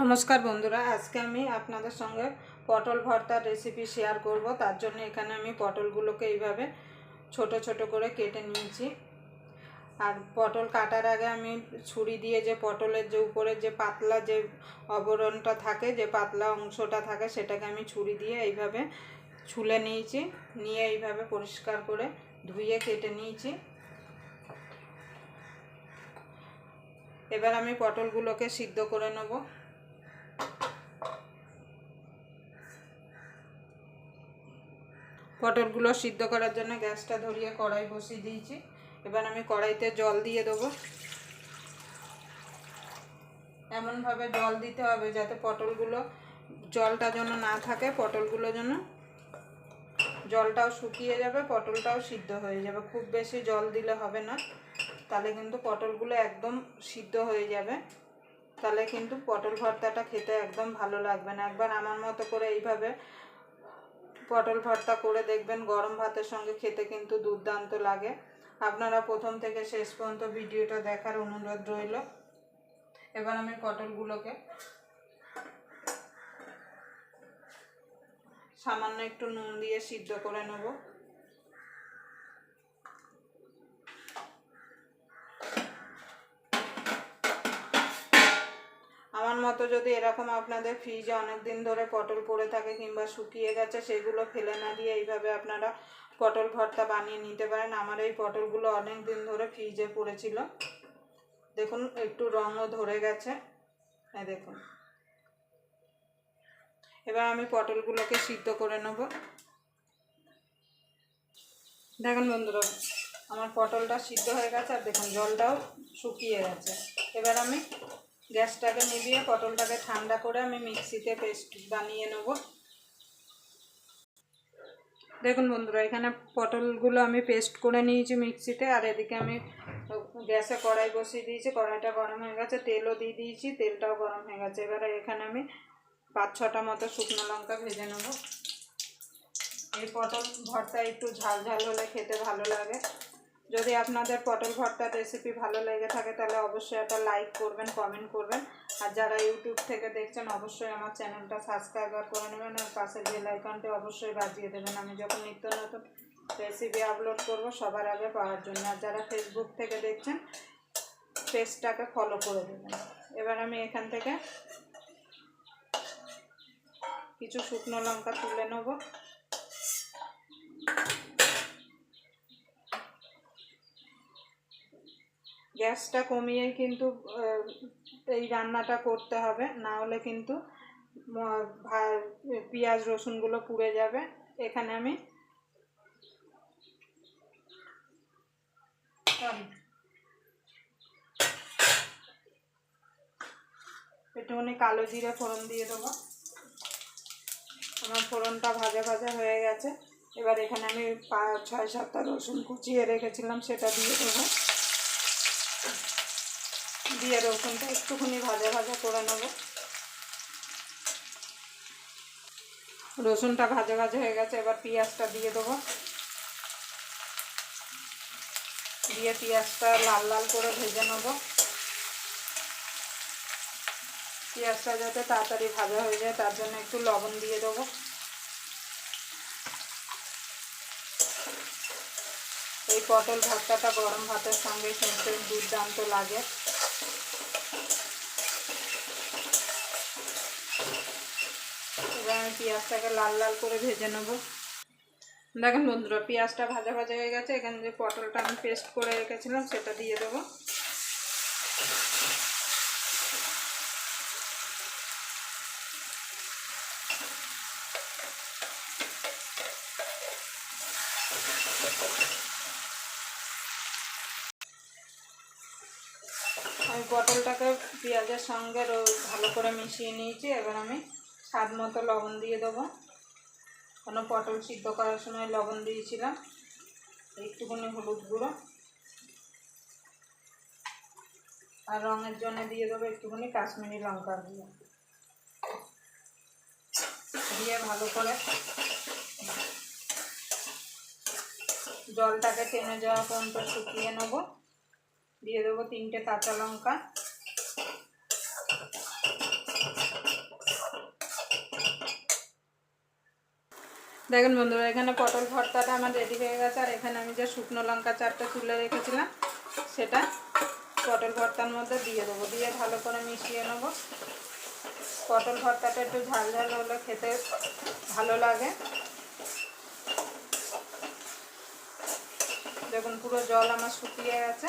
নমস্কার বন্ধুরা, আজকে আমি আপনাদের সঙ্গে পটল ভর্তার রেসিপি শেয়ার করব। তার জন্য এখানে আমি পটলগুলোকে এইভাবে ছোট ছোট করে কেটে নিয়েছি। আর পটল কাটার আগে আমি ছুরি দিয়ে যে পটলের যে উপরে যে পাতলা যে আবরণটা থাকে, যে পাতলা অংশটা থাকে, সেটাকে আমি ছুরি দিয়ে এইভাবে ছুলে নিয়েছি। নিয়ে এইভাবে পরিষ্কার করে ধুয়ে কেটে নিয়েছি। এবার আমি পটলগুলোকে সিদ্ধ করে নেব। পটলগুলো সিদ্ধ করার জন্য গ্যাসটা ধরিয়ে কড়াই বসিয়ে দিয়েছি। এবার আমি কড়াইতে জল দিয়ে দেবো। এমনভাবে জল দিতে হবে যাতে পটলগুলো জলটা যেন না থাকে, পটলগুলো যেন জলটাও শুকিয়ে যাবে, পটলটাও সিদ্ধ হয়ে যাবে। খুব বেশি জল দিলে হবে না, তাহলে কিন্তু পটলগুলো একদম সিদ্ধ হয়ে যাবে। তাহলে কিন্তু পটল ভর্তাটা খেতে একদম ভালো লাগবে না। একবার আমার মতো করে এইভাবে পটল ভর্তা করে দেখবেন, গরম ভাতের সঙ্গে খেতে কিন্তু দুর্দান্ত লাগে। আপনারা প্রথম থেকে শেষ পর্যন্ত ভিডিওটা দেখার অনুরোধ রইল। এবার আমি পটলগুলোকে সামান্য একটু নুন দিয়ে সিদ্ধ করে নেব। মতো যদি এরকম আপনাদের ফ্রিজে অনেক দিন ধরে পটল পড়ে থাকে কিংবা শুকিয়ে গেছে, সেগুলো ফেলে না দিয়ে এইভাবে আপনারা পটল ভর্তা বানিয়ে নিতে পারেন। আমার এই পটলগুলো অনেক দিন ধরে ফ্রিজে পড়েছিল। দেখুন, একটু রঙও ধরে গেছে। হ্যাঁ দেখুন। এবার আমি পটলগুলোকে সিদ্ধ করে নেব। দেখুন বন্ধুরা, আমার পটলটা সিদ্ধ হয়ে গেছে আর দেখুন, জলটাও শুকিয়ে গেছে। এবার আমি গ্যাসটাকে নিভিয়ে পটলটাকে ঠান্ডা করে আমি মিক্সিতে পেস্ট বানিয়ে নেব। দেখুন বন্ধুরা, এখানে পটলগুলো আমি পেস্ট করে নিয়েছি মিক্সিতে, আর এদিকে আমি গ্যাসে কড়াই বসিয়ে দিয়েছি, কড়াইটা গরম হয়ে গেছে, তেলও দিয়ে দিয়েছি, তেলটাও গরম হয়ে গেছে। এবারে এখানে আমি পাঁচ ছটা মতো শুকনো লঙ্কা ভেজে নেব। এই পটল ভর্তা একটু ঝাল ঝাল হলে খেতে ভালো লাগে। যদি আপনাদের পটল ভর্তার রেসিপি ভালো লেগে থাকে, তাহলে অবশ্যই একটা লাইক করবেন কমেন্ট করবেন। আর যারা ইউটিউব থেকে দেখছেন, অবশ্যই আমার চ্যানেলটা সাবস্ক্রাইব করে নেবেন, আর পাশে বেল আইকনটি অবশ্যই বাজিয়ে দেবেন। আমি যখন নিত্য নতুন রেসিপি আপলোড করব, সবার আগে পাওয়ার জন্য। আর যারা ফেসবুক থেকে দেখছেন পেজটাকে ফলো করে দেবেন। এবার আমি এখান থেকে কিছু শুকনো লঙ্কা তুলে নেব। গ্যাসটা কমিয়েই কিন্তু এই রান্নাটা করতে হবে। না হলে কিন্তু পেঁয়াজ, রসুনগুলো পুড়ে যাবে। এখানে আমি একটুখানি কালো জিরে ফোড়ন দিয়ে দেবো। আমার ফোড়নটা ভাজা ভাজা হয়ে গেছে। এবার এখানে আমি ছয় সাতটা রসুন কুচিয়ে রেখেছিলাম, সেটা দিয়ে দেবো। দিয়ে রসুনটা একটুখানি ভাজা ভাজা করে নেব। রসুনটা ভাজা ভাজা হয়ে গেছে, এবার পেঁয়াজটা দিয়ে দেবো। দিয়ে পেঁয়াজটা লাল লাল করে ভেজে নেব। পেঁয়াজটা যাতে তাড়াতাড়ি ভাজা হয়ে যায়, তার জন্য একটু লবণ দিয়ে দেবো। এই পটল ভর্তাটা গরম ভাতের সঙ্গে কিন্তু দুর্দান্ত লাগে। এবার আমি পেঁয়াজটাকে লাল লাল করে ভেজে নেব। দেখেন বন্ধুরা, পেঁয়াজটা ভাজা ভাজা হয়ে গেছে। এখানে যে পটলটা আমি পেস্ট করে রেখেছিলাম, সেটা দিয়ে দেবো। আমি পটলটাকে পেঁয়াজের সঙ্গে ভালো করে মিশিয়ে নিয়েছি। এবার আমি স্বাদ মতো লবণ দিয়ে দেবো। কোনো পটল সিদ্ধ করার সময় লবণ দিয়েছিলাম। একটুখানি হলুদ গুঁড়ো। আর রঙের জন্য দিয়ে দেবো একটুখানি কাশ্মীরি লঙ্কা দিয়ে দিয়ে ভালো করে জলটাকে টেনে যাওয়া পর্যন্ত শুকিয়ে নেব। দিয়ে দেবো তিনটে কাঁচা লঙ্কা। দেখেন বন্ধুরা, এখানে পটল ভর্তাটা আমার রেডি হয়ে গেছে, আর এখানে আমি যে শুকনো লঙ্কা চারটা তুলে রেখেছিলাম, সেটা পটল ভর্তার মধ্যে দিয়ে দেবো। দিয়ে ভালো করে মিশিয়ে নেব। পটল ভর্তাটা একটু ঝাল ঝাল হলে খেতে ভালো লাগে। দেখুন পুরো জল আমার শুকিয়ে গেছে।